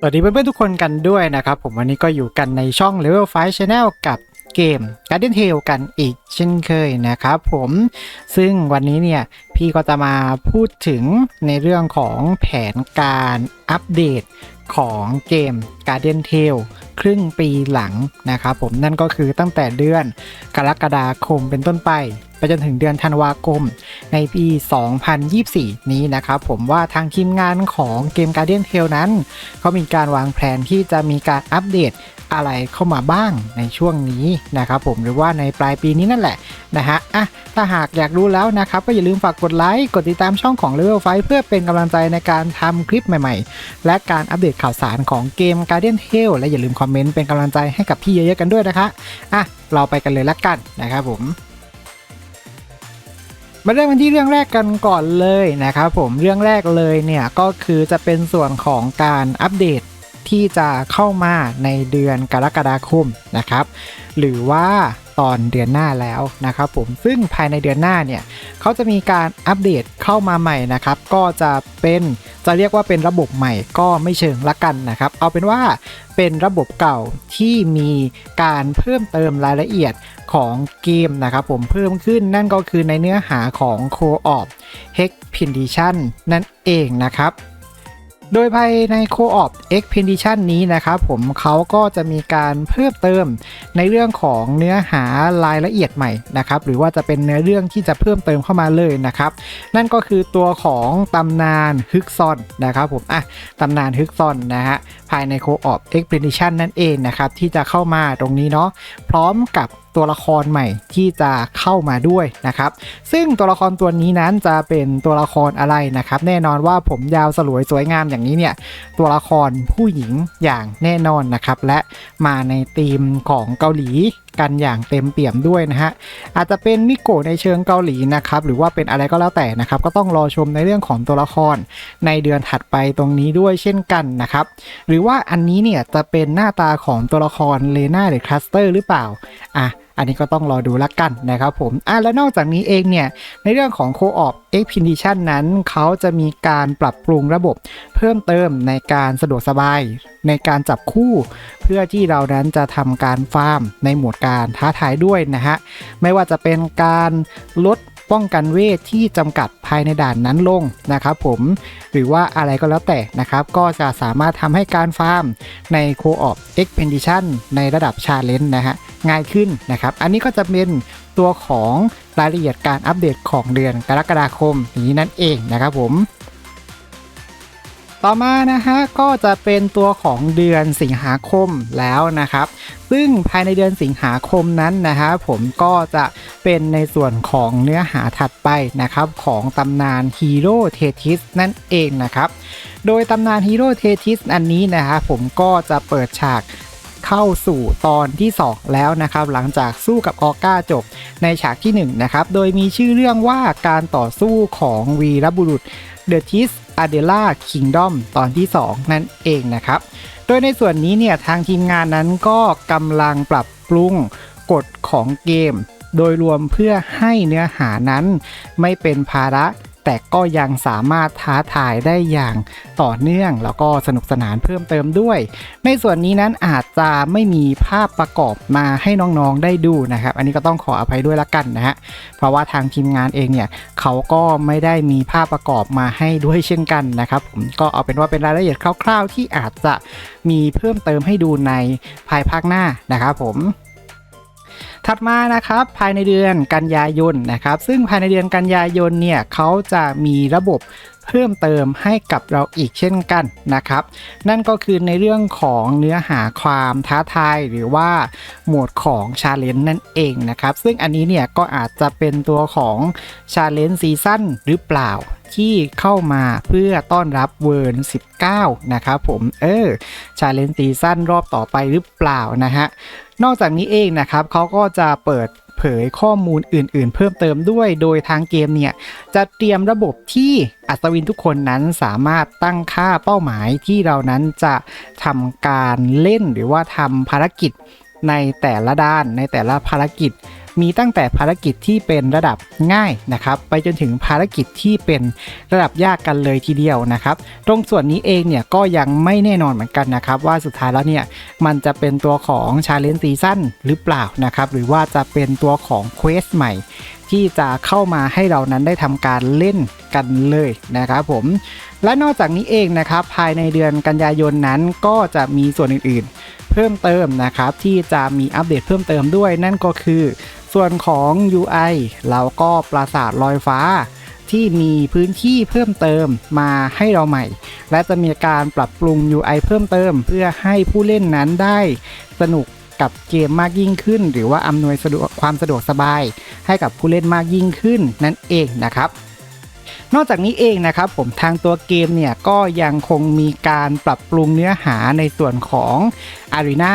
สวัสดีเพื่อนๆทุกคนกันด้วยนะครับ ผมวันนี้ก็อยู่กันในช่อง Level 5 Channel กับเกม Guardian Tale กันอีกเช่นเคยนะครับผมซึ่งวันนี้เนี่ย พี่ก็จะมาพูดถึงในเรื่องของแผนการอัปเดตของเกม Guardian Tale ครึ่งปีหลังนะครับผมนั่นก็คือตั้งแต่เดือนกรกฎาคมเป็นต้นไป ไปจนถึงเดือนธันวาคม ในปี 2024 นี้นะครับผมว่าทางทีมงานของเกม Guardian Tale นั้น เขามีการวางแผนที่จะมีการอัปเดตอะไรเข้ามาบ้างในช่วงนี้นะครับผมหรือว่าในปลายปีนี้นั่นแหละนะฮะอะถ้าหากอยากรู้แล้วนะครับ ก็อย่าลืมฝากกดไลค์กดติดตามช่องของ Level 5เพื่อเป็นกำลังใจในการทำคลิปใหม่ๆ และการอัปเดตข่าวสารของเกม Guardian Tale และอย่าลืมคอมเมนต์เป็นกำลังใจให้กับพี่เยอะๆกันด้วยนะคะอะเราไปกันเลยละกันนะครับผม มาเริ่มกันที่เรื่องแรกกันก่อนเลยนะครับผมเรื่องแรกเลยเนี่ยก็คือจะเป็นส่วนของการอัปเดตที่จะเข้ามาในเดือนกรกฎาคมนะครับ หรือว่าตอนเดือนหน้าแล้วนะครับผมซึ่งภายในเดือนหน้าเนี่ยเขาจะมีการอัปเดตเข้ามาใหม่นะครับ ก็จะเป็น จะเรียกว่าเป็นระบบใหม่ก็ไม่เชิงละกันนะครับ เอาเป็นว่าเป็นระบบเก่าที่มีการเพิ่มเติมรายละเอียดของเกมนะครับผมเพิ่มขึ้นนั่นก็คือในเนื้อหาของ Co-op Expedition นั่นเองนะครับ โดยภายใน Co-op Expedition นี้นะครับผมเขาก็จะมีการเพิ่มเติมในเรื่องของเนื้อหารายละเอียดใหม่นะครับหรือว่าจะเป็นเนื้อเรื่องที่จะเพิ่มเติมเข้ามาเลยนะครับ นั่นก็คือตัวของตำนานฮึกซอนนะครับผมอะตำนานฮึกซอนนะฮะภายใน Co-op Expedition นั่นเองนะครับที่จะเข้ามาตรงนี้เนาะพร้อมกับ ตัวละครใหม่ที่จะเข้ามาด้วยนะครับ ซึ่งตัวละครตัวนี้นั้นจะเป็นตัวละครอะไรนะครับ แน่นอนว่าผมยาวสลวยสวยงามอย่างนี้เนี่ยตัวละครผู้หญิงอย่างแน่นอนนะครับ และมาในธีมของเกาหลีกันอย่างเต็มเปี่ยมด้วยนะฮะ อาจจะเป็นมิโกะในเชิงเกาหลีนะครับ หรือว่าเป็นอะไรก็แล้วแต่นะครับ ก็ต้องรอชมในเรื่องของตัวละครในเดือนถัดไปตรงนี้ด้วยเช่นกันนะครับ หรือว่าอันนี้เนี่ยจะเป็นหน้าตาของตัวละครเลนาหรือคลัสเตอร์หรือเปล่า อะ อันนี้ก็ต้องรอดูละกันนะครับผมอะและนอกจากนี้เองเนี่ย ในเรื่องของ Co-op Expedition นั้น เขาจะมีการปรับปรุงระบบเพิ่มเติมในการสะดวกสบาย ในการจับคู่ เพื่อที่เรานั้นจะทำการฟาร์มในหมวดการท้าทายด้วยนะฮะ ไม่ว่าจะเป็นการลด ป้องกันเวทที่จำกัดภายในด่านนั้นลงนะครับผมหรือว่าอะไรก็แล้วแต่นะครับ ก็จะสามารถทำให้การฟาร์มในโคออฟเอ็กเพนดิชันในระดับชาเลนจ์นะฮะง่ายขึ้นนะครับ อันนี้ก็จะเป็นตัวของรายละเอียดการอัปเดตของเดือนกรกฎาคมนี้นั่นเองนะครับผม ต่อมานะฮะก็จะเป็นตัวของเดือนสิงหาคมแล้วนะครับ ซึ่งภายในเดือนสิงหาคมนั้นนะฮะผมก็จะเป็นในส่วนของเนื้อหาถัดไปนะครับของตำนานฮีโร่เททิสนั่นเองนะครับ โดยตำนานฮีโร่เททิสอันนี้นะฮะผมก็จะเปิดฉากเข้าสู่ตอนที่ 2 แล้วนะครับ หลังจากสู้กับออก้าจบในฉากที่1นะครับโดยมีชื่อเรื่องว่าการต่อสู้ของวีรบุรุษ The t i s a d e l a Kingdom ตอนที่ 2 นั่นเองนะครับ โดยในส่วนนี้เนี่ยทางทีมงานนั้นก็กำลังปรับปรุงกฎของเกม โดยรวมเพื่อให้เนื้อหานั้นไม่เป็นภาระ แต่ก็ยังสามารถท้าทายได้อย่างต่อเนื่อง แล้วก็สนุกสนานเพิ่มเติมด้วย ในส่วนนี้นั้นอาจจะไม่มีภาพประกอบมาให้น้องๆได้ดูนะครับ อันนี้ก็ต้องขออภัยด้วยละกันนะฮะเพราะว่าทางทีมงานเองเนี่ยเขาก็ไม่ได้มีภาพประกอบมาให้ด้วยเช่นกันนะครับผมก็เอาเป็นว่าเป็นรายละเอียดคร่าว ๆ ที่อาจจะมีเพิ่มเติมให้ดูในภายภาคหน้านะครับผม ถัดมานะครับภายในเดือนกันยายนนะครับซึ่งภายในเดือนกันยายนเนี่ยเขาจะมีระบบเพิ่มเติมให้กับเราอีกเช่นกันนะครับ นั่นก็คือในเรื่องของเนื้อหาความท้าทายหรือว่าหมวดของชาเลนจ์นั่นเองนะครับ ซึ่งอันนี้เนี่ยก็อาจจะเป็นตัวของชาเลนจ์ซีซั่นหรือเปล่าที่เข้ามาเพื่อต้อนรับเวิร์น19 นะครับผม เออชาเลนจ์ซีซั่นรอบต่อไปหรือเปล่านะฮะ นอกจากนี้เองนะครับเขาก็จะเปิดเผยข้อมูลอื่น ๆ เพิ่มเติมด้วย โดยทางเกมเนี่ยจะเตรียมระบบที่อัศวินทุกคนนั้นสามารถตั้งค่าเป้าหมายที่เรานั้นจะทำการเล่นหรือว่าทำภารกิจในแต่ละด้านในแต่ละภารกิจ มีตั้งแต่ภารกิจที่เป็นระดับง่ายนะครับ ไปจนถึงภารกิจที่เป็นระดับยากกันเลยทีเดียวนะครับ ตรงส่วนนี้เองเนี่ยก็ยังไม่แน่นอนเหมือนกันนะครับ ว่าสุดท้ายแล้วเนี่ยมันจะเป็นตัวของชาเลนจ์ซีซั่นหรือเปล่านะครับหรือว่าจะเป็นตัวของเควสใหม่ที่จะเข้ามาให้เรานั้นได้ทำการเล่นกันเลยนะครับผม และนอกจากนี้เองนะครับ ภายในเดือนกันยายนนั้นก็จะมีส่วนอื่นๆ เพิ่มเติมนะครับ ที่จะมีอัปเดตเพิ่มเติมด้วยนั่นก็คือ ส่วนของ UI แล้วก็ปราสาทลอยฟ้า ที่มีพื้นที่เพิ่มเติมมาให้เราใหม่ และจะมีการปรับปรุง UI เพิ่มเติม เพื่อให้ผู้เล่นนั้นได้สนุกกับเกมมากยิ่งขึ้น หรือว่าอำนวยสะดวกความสะดวกสบาย ให้กับผู้เล่นมากยิ่งขึ้นนั่นเองนะครับนอกจากนี้เองนะครับผมทางตัวเกมเนี่ยก็ยังคงมีการปรับปรุงเนื้อหาในส่วนของ Arena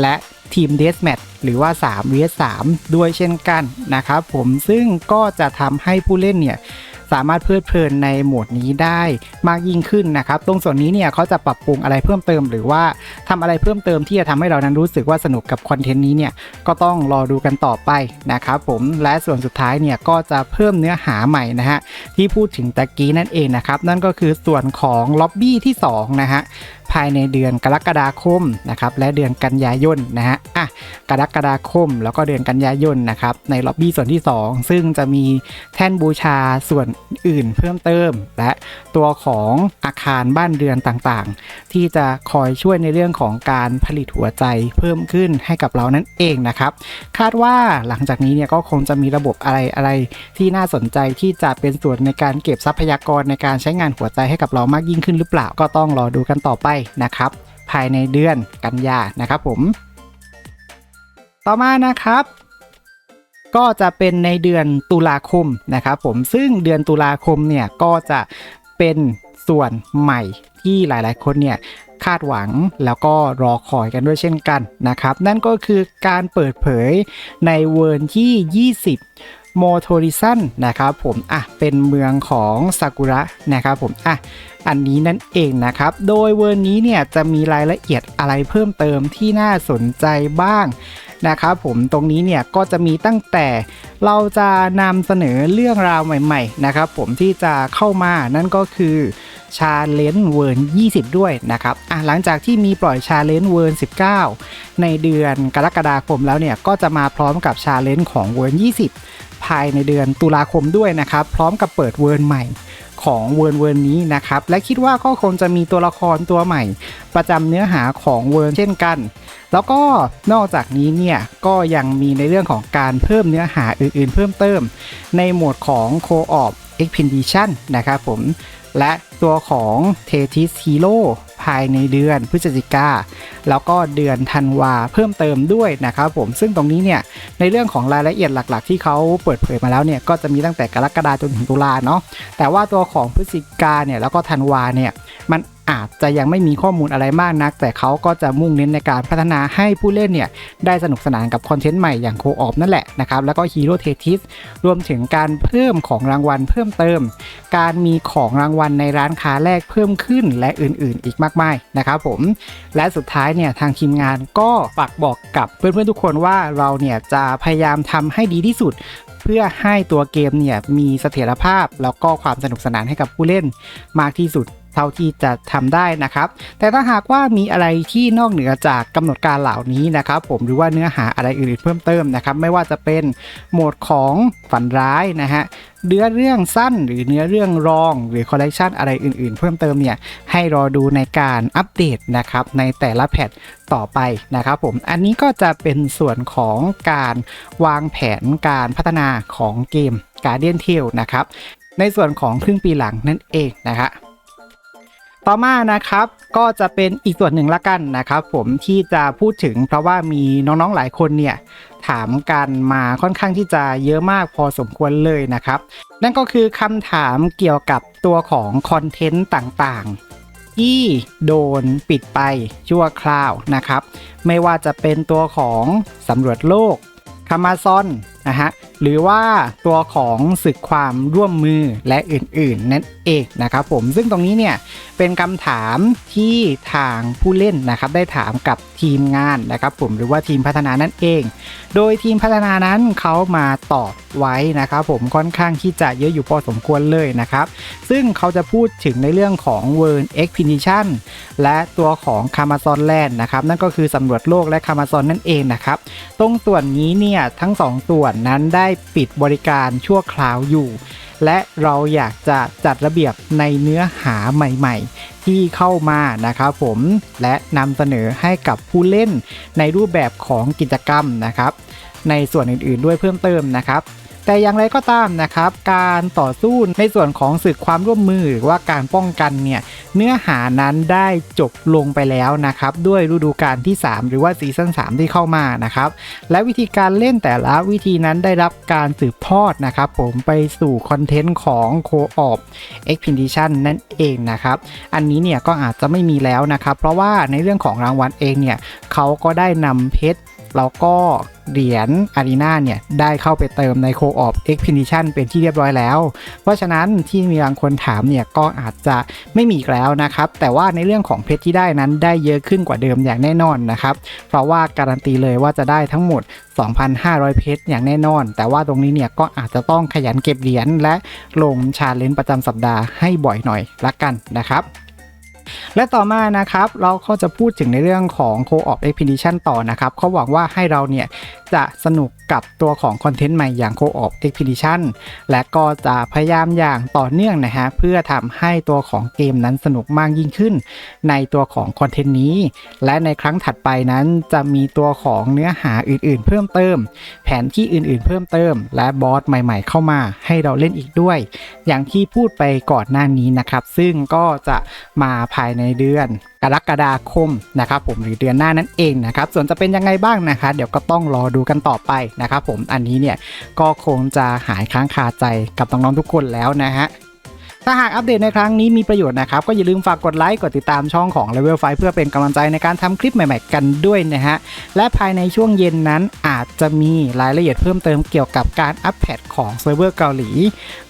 และทีม Deathmatch หรือว่า3 vs 3ด้วยเช่นกันนะครับผมซึ่งก็จะทำให้ผู้เล่นเนี่ย สามารถเพลิดเพลินในโหมดนี้ได้มากยิ่งขึ้นนะครับ ตรงส่วนนี้เนี่ยเขาจะปรับปรุงอะไรเพิ่มเติม หรือว่าทำอะไรเพิ่มเติมที่จะทำให้เรานั้นรู้สึกว่าสนุกกับคอนเทนต์นี้เนี่ยก็ต้องรอดูกันต่อไปนะครับผมและส่วนสุดท้ายเนี่ยก็จะเพิ่มเนื้อหาใหม่นะฮะที่พูดถึงตะกี้นั่นเองนะครับนั่นก็คือส่วนของล็อบบี้ที่2นะฮะภายในเดือนกรกฎาคมนะครับและเดือนกันยายนนะฮะอะกรกฎาคมแล้วก็เดือนกันยายนนะครับในล็อบบี้ส่วนที่ 2 ซึ่งจะมีแท่นบูชาส่วนอื่นเพิ่มเติม และตัวของอาคารบ้านเรือนต่างๆ ที่จะคอยช่วยในเรื่องของการผลิตหัวใจเพิ่มขึ้นให้กับเรานั่นเองนะครับ คาดว่าหลังจากนี้เนี่ยก็คงจะมีระบบอะไรอะไรที่น่าสนใจที่จะเป็นส่วนในการเก็บทรัพยากรในการใช้งานหัวใจให้กับเรามากยิ่งขึ้นหรือเปล่าก็ต้องรอดูกันต่อไปนะครับภายในเดือนกันยานะครับผม ต่อมานะครับ ก็จะเป็นในเดือนตุลาคมนะครับผมซึ่งเดือนตุลาคมเนี่ยก็จะเป็นส่วนใหม่ที่หลายๆ คนเนี่ยคาดหวังแล้วก็รอคอยกันด้วยเช่นกันนะครับ นั่นก็คือการเปิดเผยในเวอร์นที่ 20 โมโทริซันนะครับผมอะเป็นเมืองของซากุระนะครับผมอะอันนี้นั่นเองนะครับ โดยเวอร์นนี้เนี่ยจะมีรายละเอียดอะไรเพิ่มเติมที่น่าสนใจบ้าง นะครับผมตรงนี้เนี่ยก็จะมีตั้งแต่เราจะนำเสนอเรื่องราวใหม่ๆนะครับผมที่จะเข้ามานั่นก็คือชาเลนจ์เวิร์น20 ด้วยนะครับอะหลังจากที่มีปล่อยชาเลนจ์เวิร์น19 ในเดือนกรกฎาคมแล้วเนี่ยก็จะมาพร้อมกับชาเลนจ์ของเวิร์น20 ภายในเดือนตุลาคมด้วยนะครับ พร้อมกับเปิดเวิร์นใหม่ของเวิร์นเวิร์นนี้นะครับ และคิดว่าก็คงจะมีตัวละครตัวใหม่ ประจำเนื้อหาของเวิร์นเช่นกัน แล้วก็นอกจากนี้เนี่ยก็ยังมีในเรื่องของการเพิ่มเนื้อหาอื่นๆ เพิ่มเติม ในโหมดของ Co-op Expedition นะครับผม และตัวของ t e t i s Hero ภายในเดือนพฤศจิกา แล้วก็เดือนธันวาเพิ่มเติมด้วยนะครับผม ซึ่งตรงนี้เนี่ยในเรื่องของรายละเอียดหลักๆ ที่เขาเปิดเผยมาแล้วเนี่ยก็จะมีตั้งแต่กรกฎาจนถึงตุลาเนาะ แต่ว่าตัวของพฤศจิกาเนี่ยแล้วก็ธันวาเนี่ยมัน อาจจะยังไม่มีข้อมูลอะไรมากนัก แต่เขาก็จะมุ่งเน้นในการพัฒนาให้ผู้เล่นเนี่ยได้สนุกสนานกับคอนเทนต์ใหม่อย่างโคออฟนั่นแหละนะครับแล้วก็ฮีโร่เททิสรวมถึงการเพิ่มของรางวัลเพิ่มเติม การมีของรางวัลในร้านค้าแรกเพิ่มขึ้นและอื่นๆ อีกมากมายนะครับผมและสุดท้ายเนี่ยทางทีมงานก็ฝากบอกกับเพื่อนๆทุกคนว่าเราเนี่ยจะพยายามทำให้ดีที่สุดเพื่อให้ตัวเกมเนี่ยมีเสถียรภาพ แล้วก็ความสนุกสนานให้กับผู้เล่นมากที่สุด เท่าที่จะทำได้นะครับ แต่ถ้าหากว่ามีอะไรที่นอกเหนือจากกำหนดการเหล่านี้นะครับผมหรือว่าเนื้อหาอะไรอื่นๆเพิ่มเติมนะครับ ไม่ว่าจะเป็นโหมดของฝันร้ายนะฮะเนื้อเรื่องสั้นหรือเนื้อเรื่องรองหรือคอลเลกชันอะไรอื่นๆ เพิ่มเติมเนี่ยให้รอดูในการอัปเดตนะครับในแต่ละแพทต่อไปนะครับผมอันนี้ก็จะเป็นส่วนของการวางแผนการพัฒนาของเกม Guardian Tale นะครับในส่วนของครึ่งปีหลังนั่นเองนะฮะ ต่อมานะครับก็จะเป็นอีกส่วนหนึ่งละกันนะครับ ผมที่จะพูดถึงเพราะว่ามีน้องๆหลายคนเนี่ยถามกันมาค่อนข้างที่จะเยอะมากพอสมควรเลยนะครับ นั่นก็คือคำถามเกี่ยวกับตัวของคอนเทนต์ต่างๆ ที่โดนปิดไปชั่วคราวนะครับ ไม่ว่าจะเป็นตัวของสำรวจโลกคามาซอนนะฮะหรือว่าตัวของศึกความร่วมมือและอื่นๆ นั่นเองนะครับผมซึ่งตรงนี้เนี่ยเป็นคำถามที่ทางผู้เล่นนะครับได้ถามกับ ทีมงานนะครับผมหรือว่าทีมพัฒนานั่นเอง โดยทีมพัฒนานั้นเขามาตอบไว้นะครับผมค่อนข้างที่จะเยอะอยู่พอสมควรเลยนะครับ ซึ่งเขาจะพูดถึงในเรื่องของ World Expedition และตัวของ c a m a z o n Land นะครับนั่นก็คือสำรวจโลกและ c a m a z o n นั่นเองนะครับตรงส่วนนี้เนี่ยทั้งสองส่วนนั้นได้ปิดบริการชั่วคราวอยู่ และเราอยากจะจัดระเบียบในเนื้อหาใหม่ ๆ ที่เข้ามานะครับผมและนำเสนอให้กับผู้เล่นในรูปแบบของกิจกรรมนะครับ ในส่วนอื่นๆด้วยเพิ่มเติมนะครับ แต่อย่างไรก็ตามนะครับการต่อสู้ในส่วนของศึกความร่วมมือหรือว่าการป้องกันเนี่ยเนื้อหานั้นได้จบลงไปแล้วนะครับด้วยฤดูกาลที่ 3 หรือว่าซีซั่น3ที่เข้ามานะครับและวิธีการเล่นแต่ละวิธีนั้นได้รับการสืบทอดนะครับผมไปสู่คอนเทนต์ของ Co-op Expedition นั่นเองนะครับอันนี้เนี่ยก็อาจจะไม่มีแล้วนะครับเพราะว่าในเรื่องของรางวัลเองเนี่ยเขาก็ได้นำเพชร แล้วก็เหรียญอารีนาเนี่ย ได้เข้าไปเติมใน Co-op Expedition เป็นที่เรียบร้อยแล้ว เพราะฉะนั้นที่มีบางคนถามเนี่ย ก็อาจจะไม่มีอีกแล้วนะครับ แต่ว่าในเรื่องของเพชรที่ได้นั้นได้เยอะขึ้นกว่าเดิมอย่างแน่นอนนะครับ เพราะว่าการันตีเลยว่าจะได้ทั้งหมด 2,500 เพชรอย่างแน่นอน แต่ว่าตรงนี้เนี่ยก็อาจจะต้องขยันเก็บเหรียญและลงชาเลนจ์ประจำสัปดาห์ให้บ่อยหน่อยละกันนะครับ และต่อมานะครับเราก็จะพูดถึงในเรื่องของ Co-op Expedition ต่อนะครับเขาหวังว่าให้เราเนี่ย จะสนุกกับตัวของคอนเทนต์ใหม่อย่าง Co-op Expedition และก็จะพยายามอย่างต่อเนื่องนะฮะเพื่อทำให้ตัวของเกมนั้นสนุกมากยิ่งขึ้น ในตัวของคอนเทนต์นี้ และในครั้งถัดไปนั้นจะมีตัวของเนื้อหาอื่นๆ เพิ่มเติม แผนที่อื่นๆ เพิ่มเติม และบอสใหม่ ๆ เข้ามาให้เราเล่นอีกด้วย อย่างที่พูดไปก่อนหน้านี้นะครับ ซึ่งก็จะมาภายในเดือนกรกฎาคมนะครับผมหรือเดือนหน้านั่นเองนะครับส่วนจะเป็นยังไงบ้างนะคะเดี๋ยวก็ต้องรอดูกันต่อไปนะครับผมอันนี้เนี่ยก็คงจะหายค้างคาใจกับน้องๆทุกคนแล้วนะฮะ ถ้าหากอัปเดตในครั้งนี้มีประโยชน์นะครับ ก็อย่าลืมฝากกดไลค์กดติดตามช่องของ Level 5เพื่อเป็นกำลังใจในการทำคลิปใหม่ๆกันด้วยนะฮะ และภายในช่วงเย็นนั้นอาจจะมีรายละเอียดเพิ่มเติมเกี่ยวกับการอัปเดตของเซิร์ฟเวอร์เกาหลี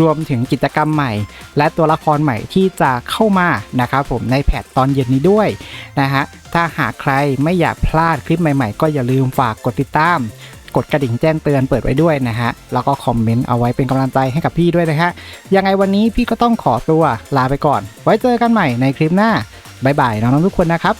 รวมถึงกิจกรรมใหม่ และตัวละครใหม่ที่จะเข้ามานะครับผมในแพทตอนเย็นนี้ด้วยนะฮะถ้าหากใครไม่อยากพลาดคลิปใหม่ ๆ ก็อย่าลืมฝากกดติดตาม กดกระดิ่งแจ้งเตือนเปิดไว้ด้วยนะฮะ แล้วก็คอมเมนต์เอาไว้เป็นกำลังใจให้กับพี่ด้วยนะฮะ ยังไงวันนี้พี่ก็ต้องขอตัวลาไปก่อน ไว้เจอกันใหม่ในคลิปหน้าบายบายน้องๆทุกคนนะครับ